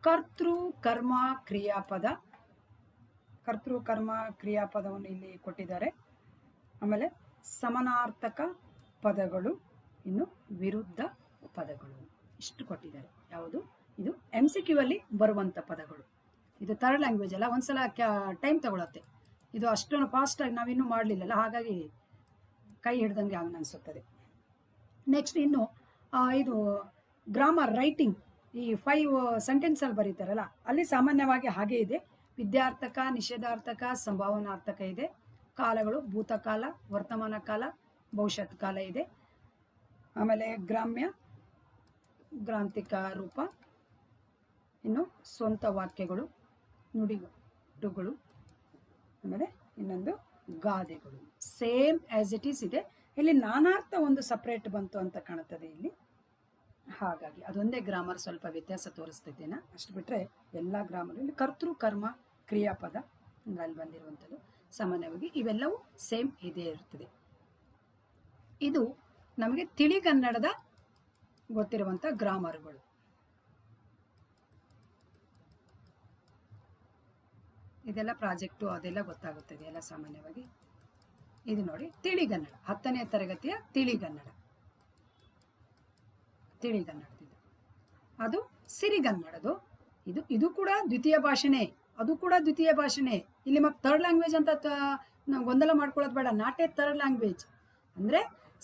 ಕರ್ತೃ, ಕರ್ಮ, ಕ್ರಿಯಾಪದ. ಕರ್ತೃ, ಕರ್ಮ, ಕ್ರಿಯಾಪದವನ್ನು ಇಲ್ಲಿ ಕೊಟ್ಟಿದ್ದಾರೆ. ಆಮೇಲೆ ಸಮನಾರ್ಥಕ ಪದಗಳು, ಇನ್ನು ವಿರುದ್ಧ ಪದಗಳು. ಇಷ್ಟು ಕೊಟ್ಟಿದ್ದಾರೆ. ಯಾವುದು? ಇದು ಎಂ ಸಿ ಕ್ಯೂ ಅಲ್ಲಿ ಬರುವಂಥ ಪದಗಳು. ಇದು ಥರ್ಡ್ ಲ್ಯಾಂಗ್ವೇಜ್ ಅಲ್ಲ, ಒಂದ್ಸಲ ಟೈಮ್ ತಗೊಳತ್ತೆ. ಇದು ಅಷ್ಟೊಂದು ಫಾಸ್ಟಾಗಿ ನಾವಿನ್ನೂ ಮಾಡಲಿಲ್ಲಲ್ಲ, ಹಾಗಾಗಿ ಕೈ ಹಿಡ್ದಂಗೆ ಅನಿಸುತ್ತದೆ. ನೆಕ್ಸ್ಟ್ ಇನ್ನು ಇದು ಗ್ರಾಮರ್ ರೈಟಿಂಗ್, ಈ ಫೈವ್ ಸೆಂಟೆನ್ಸಲ್ಲಿ ಬರೀತಾರಲ್ಲ, ಅಲ್ಲಿ ಸಾಮಾನ್ಯವಾಗಿ ಹಾಗೆ ಇದೆ. ವಿದ್ಯಾರ್ಥಕ, ನಿಷೇಧಾರ್ಥಕ, ಸಂಭಾವನಾರ್ಥಕ ಇದೆ. ಕಾಲಗಳು ಭೂತಕಾಲ, ವರ್ತಮಾನ ಕಾಲ, ಭವಿಷ್ಯತ್ ಕಾಲ ಇದೆ. ಆಮೇಲೆ ಗ್ರಾಮ್ಯ, ಗ್ರಾಂಥಿಕ ರೂಪ, ಇನ್ನು ಸ್ವಂತ ವಾಕ್ಯಗಳು, ನುಡಿಗಟ್ಟುಗಳು, ಆಮೇಲೆ ಇನ್ನೊಂದು ಗಾದೆಗಳು. ಸೇಮ್ ಆಸ್ ಇಟ್ ಈಸ್ ಇದೆ. ಇಲ್ಲಿ ನಾನಾರ್ಥ ಒಂದು ಸಪ್ರೇಟ್ ಬಂತು ಅಂತ ಕಾಣುತ್ತದೆ ಇಲ್ಲಿ. ಹಾಗಾಗಿ ಅದೊಂದೇ ಗ್ರಾಮರ್ ಸ್ವಲ್ಪ ವ್ಯತ್ಯಾಸ ತೋರಿಸ್ತಿದ್ದೇನೆ ಅಷ್ಟು ಬಿಟ್ಟರೆ ಎಲ್ಲ ಗ್ರಾಮರ್, ಇಲ್ಲಿ ಕರ್ತೃ, ಕರ್ಮ, ಕ್ರಿಯಾಪದ ಅಲ್ಲಿ ಬಂದಿರುವಂಥದ್ದು ಸಾಮಾನ್ಯವಾಗಿ ಇವೆಲ್ಲವೂ ಸೇಮ್ ಇದೇ ಇರ್ತದೆ. ಇದು ನಮಗೆ ತಿಳಿಗನ್ನಡದ ಗೊತ್ತಿರುವಂಥ ಗ್ರಾಮರ್ಗಳು. ಇದೆಲ್ಲ ಪ್ರಾಜೆಕ್ಟು ಅದೆಲ್ಲ ಗೊತ್ತಾಗುತ್ತದೆ ಎಲ್ಲ ಸಾಮಾನ್ಯವಾಗಿ. ಇದು ನೋಡಿ, ತಿಳಿಗನ್ನಡ, ಹತ್ತನೇ ತರಗತಿಯ ತಿಳಿಗನ್ನಡ. ತಿಳಿಗನ್ನಡದಿದು ಅದು ಸಿರಿಗನ್ನಡದು ಇದು ಇದು ಕೂಡ ದ್ವಿತೀಯ ಭಾಷೆನೇ. ಅದು ಕೂಡ ದ್ವಿತೀಯ ಭಾಷೆನೇ. ಇಲ್ಲಿ ಮತ್ತೆ ಥರ್ಡ್ ಲ್ಯಾಂಗ್ವೇಜ್ ಅಂತ ನಾವು ಗೊಂದಲ ಮಾಡ್ಕೊಳ್ಳೋದು ಬೇಡ. ನಾಟ್ ಎ ಥರ್ಡ್ ಲ್ಯಾಂಗ್ವೇಜ್ ಅಂದರೆ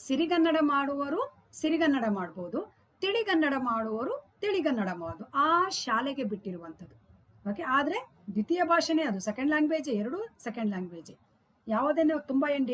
ಸಿರಿಗನ್ನಡ ಮಾಡುವರು ಸಿರಿಗನ್ನಡ ಮಾಡ್ಬೋದು. ತಿಳಿಗನ್ನಡ ಮಾಡುವವರು ತಿಳಿಗನ್ನಡ ಮಾಡೋದು ಆ ಶಾಲೆಗೆ ಬಿಟ್ಟಿರುವಂಥದ್ದು. ಓಕೆ ಆದರೆ ದ್ವಿತೀಯ ಭಾಷೆನೇ ಅದು. ಸೆಕೆಂಡ್ ಲ್ಯಾಂಗ್ವೇಜ್ ಎರಡು ಸೆಕೆಂಡ್ ಲ್ಯಾಂಗ್ವೇಜ್ ಯಾವುದೇನೋ ತುಂಬ ಏನು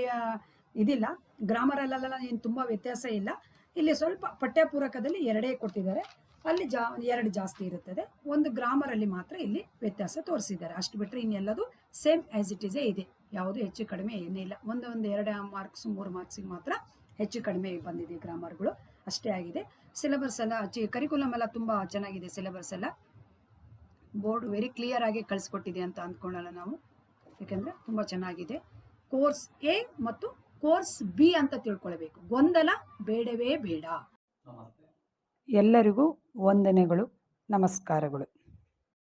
ಇದಿಲ್ಲ. ಗ್ರಾಮರಲ್ಲೆಲ್ಲ ಏನು ತುಂಬ ವ್ಯತ್ಯಾಸ ಇಲ್ಲ. ಇಲ್ಲಿ ಸ್ವಲ್ಪ ಪಠ್ಯಪೂರಕದಲ್ಲಿ ಎರಡೇ ಕೊಟ್ಟಿದ್ದಾರೆ. ಅಲ್ಲಿ ಜಾ, ಎರಡು ಜಾಸ್ತಿ ಇರುತ್ತದೆ. ಒಂದು ಗ್ರಾಮರಲ್ಲಿ ಮಾತ್ರ ಇಲ್ಲಿ ವ್ಯತ್ಯಾಸ ತೋರಿಸಿದ್ದಾರೆ. ಅಷ್ಟು ಬಿಟ್ಟರೆ ಇನ್ನೆಲ್ಲದು ಸೇಮ್ ಆಸ್ ಇಟ್ ಈಸೇ ಇದೆ. ಯಾವುದು ಹೆಚ್ಚು ಕಡಿಮೆ ಏನೇ ಇಲ್ಲ. ಒಂದು ಒಂದು, ಎರಡು ಮಾರ್ಕ್ಸ್ ಮೂರು ಮಾರ್ಕ್ಸಿಗೆ ಮಾತ್ರ ಹೆಚ್ಚು ಕಡಿಮೆ ಬಂದಿದೆ ಗ್ರಾಮರ್ಗಳು ಅಷ್ಟೇ ಆಗಿದೆ. ಸಿಲೆಬಸ್ ಎಲ್ಲ ಕರಿಕುಲಮ್ ಎಲ್ಲ ತುಂಬ ಚೆನ್ನಾಗಿದೆ ಸಿಲೆಬಸ್ ಎಲ್ಲ. ಬೋರ್ಡ್ ವೆರಿ ಕ್ಲಿಯರ್ ಆಗಿ ಕಳಿಸ್ಕೊಟ್ಟಿದೆ ಅಂತ ಅಂದ್ಕೊಳ್ಳಲ್ಲ ನಾವು. ಯಾಕೆಂದರೆ ತುಂಬ ಚೆನ್ನಾಗಿದೆ. ಕೋರ್ಸ್ ಎ ಮತ್ತು ಕೋರ್ಸ್ ಬಿ ಅಂತ ತಿಳ್ಕೊಳ್ಬೇಕು. ಗೊಂದಲ ಬೇಡವೇ ಬೇಡ. ಎಲ್ಲರಿಗೂ ವಂದನೆಗಳು ನಮಸ್ಕಾರಗಳು.